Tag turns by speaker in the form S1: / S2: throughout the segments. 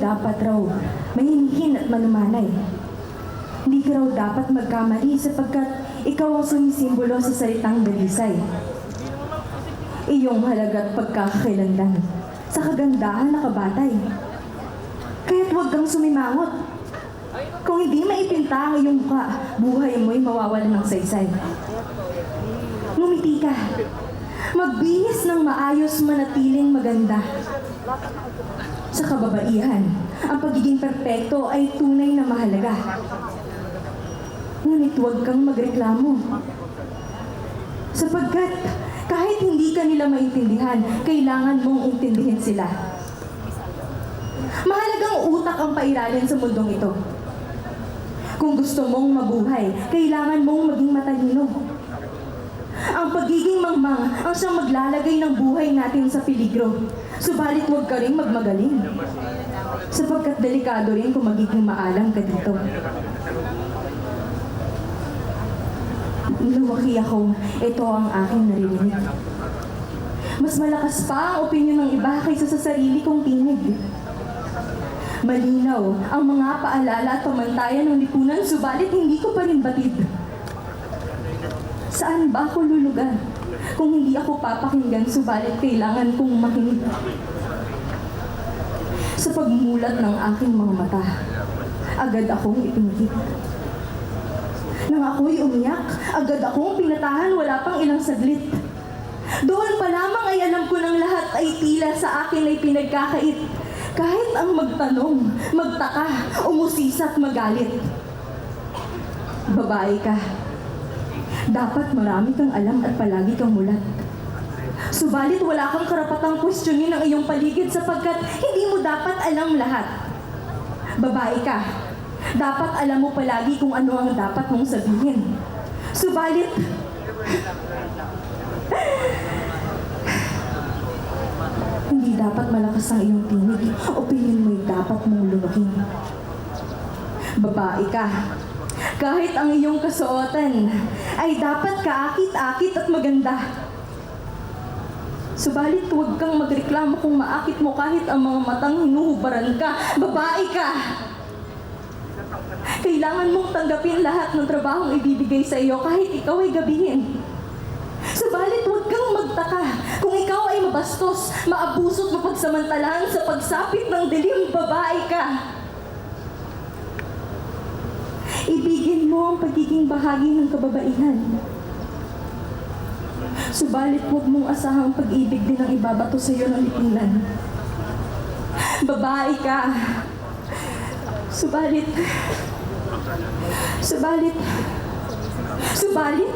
S1: dapat raw mahinhin at manumanay. Hindi ka raw dapat magkamali sapagkat ikaw ang sumisimbolo sa salitang dalisay. Iyong halaga't pagkakakilanlan sa kagandahan na kabatay. Kaya't huwag kang sumimangot. Kung hindi maipinta ang iyong mukha, buhay mo'y mawawalan ng saysay. Ngumiti ka. Magbihis ng maayos manatiling maganda. Sa kababaihan, ang pagiging perpekto ay tunay na mahalaga. Ngunit huwag kang magreklamo. Sapagkat kahit hindi ka nila maintindihan, kailangan mong intindihin sila. Mahalagang utak ang pairalin sa mundong ito. Kung gusto mong mabuhay, kailangan mong maging matalino. Ang pagiging mangmang ang siyang maglalagay ng buhay natin sa peligro. Subalit huwag ka rin magmagaling. Sapagkat delikado rin kung magiging maalam ka dito. Lumaki ako, ito ang aking naririnig. Mas malakas pa ang opinyon ng iba kaysa sa sarili kong tinig. Malinaw ang mga paalala at pamantayan ng lipunan, subalit hindi ko pa rin batid. Saan ba ako lulugar? Kung hindi ako papakinggan, subalit kailangan kong makinig. Sa pagmulat ng aking mga mata, agad akong ipinigit. Nang ako'y umiyak, agad akong pinatahan wala pang ilang saglit. Doon pa lamang ay alam ko ng lahat ay tila sa akin ay pinagkakait. Kahit ang magtanong, magtaka, umusisa at magalit. Babae ka. Dapat marami kang alam at palagi kang mulat. Subalit wala kang karapatang questionin ang iyong paligid sapagkat hindi mo dapat alam lahat. Babae ka. Dapat alam mo palagi kung ano ang dapat mong sabihin. Subalit, hindi dapat malakas ang iyong tinig. Opinion mo'y dapat mong lunukin. Babae ka. Kahit ang iyong kasuotan ay dapat kaakit-akit at maganda. Subalit huwag kang magreklamo kung maakit mo kahit ang mga matang hinuhubaran ka. Babae ka! Kailangan mong tanggapin lahat ng trabahong ibibigay sa iyo kahit ikaw ay gabihin. Subalit huwag kang magtaka kung ikaw ay mabastos, maabuso at mapagsamantalahan sa pagsapit ng dilim babae ka. Ibigin mo ang pagiging bahagi ng kababaihan. Subalit huwag mong asahang pag-ibig din ang ibabato sa iyo ng lipunan. Babae ka. Subalit, subalit, subalit,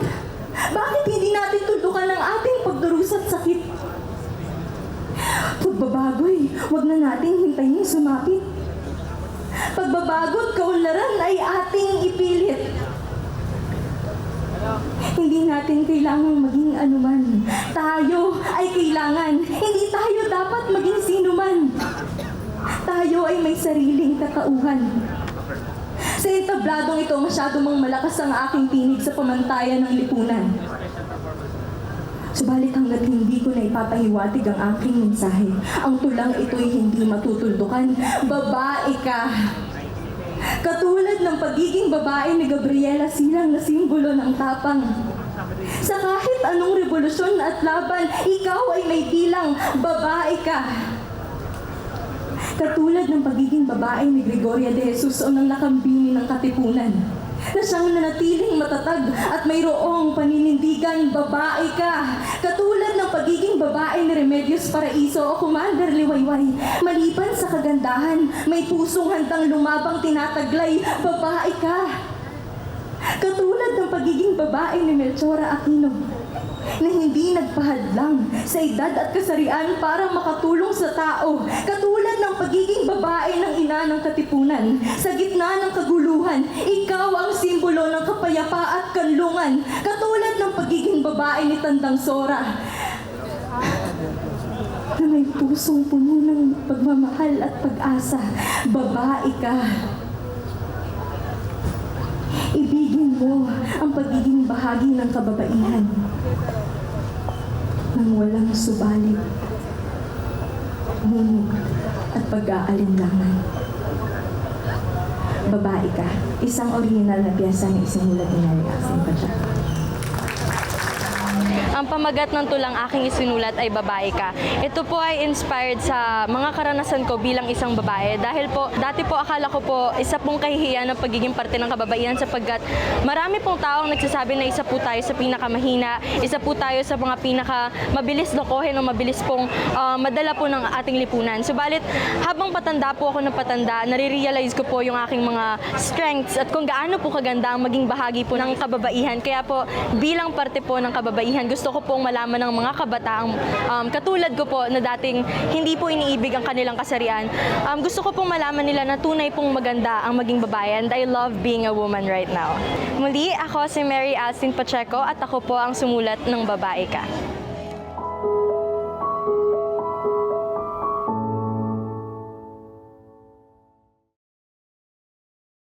S1: bakit hindi natin tuldukan ang ating pagdurusa at sakit? Pagbabago'y huwag na nating hintayin sumapit. Pagbabago at kaunlaran ay ating ipilit. Hindi natin kailangang maging anuman. Tayo ay kailangan. Hindi tayo dapat maging sinuman. Tayo ay may sariling katauhan. Sa entabladong ito, masyado mang malakas ang aking tinig sa pamantayan ng lipunan. Subalit hanggat hindi ko na ipapahiwatig ang aking mensahe, ang tulang ito'y hindi matutuldukan. Babae ka! Katulad ng pagiging babae ni Gabriela silang na simbolo ng tapang. Sa kahit anong revolusyon at laban, ikaw ay may bilang babae ka. Katulad ng pagiging babae ni Gregoria de Jesus o ng nakambini ng katipunan, na siyang nanatiling matatag at mayroong paninindigan, babae ka. Katulad ng pagiging babae ni Remedios Paraiso o Commander Liwayway, maliban sa kagandahan, may pusong handang lumabang tinataglay, babae ka. Katulad ng pagiging babae ni Melchora Aquino, na hindi nagpahadlang sa edad at kasarian para makatulong sa tao. Katulad ng pagiging babae ng ina ng katipunan. Sa gitna ng kaguluhan, ikaw ang simbolo ng kapayapa at kanlungan. Katulad ng pagiging babae ni Tandang Sora. Na may pusong puno ng pagmamahal at pag-asa. Babae ka. Mo ang pagiging bahagi ng kababaihan nang walang subalit, ngunit at pag-aalinlangan. Babae Ka, isang original na piyesa na isinulat ni Mary Axel Pacheco.
S2: Ang pamagat ng tulang aking isinulat ay babae ka. Ito po ay inspired sa mga karanasan ko bilang isang babae. Dahil po, dati po akala ko po isa pong kahihiyan ng pagiging parte ng kababaihan sapagkat marami pong taong nagsasabi na isa po tayo sa pinakamahina, isa po tayo sa mga pinaka mabilis lokohin o mabilis pong ah, madala po ng ating lipunan. Subalit, habang patanda po ako ng patanda, nare-realize ko po yung aking mga strengths at kung gaano po kaganda ang maging bahagi po ng kababaihan. Kaya po, bilang parte po ng kababaihan, gusto ko pong malaman ng mga kabataang um, katulad ko po na dating hindi po iniibig ang kanilang kasarian. Um, gusto ko pong malaman nila na tunay pong maganda ang maging babae and I love being a woman right now. Muli, ako si Mary Alcin Pacheco at ako po ang sumulat ng Babae Ka.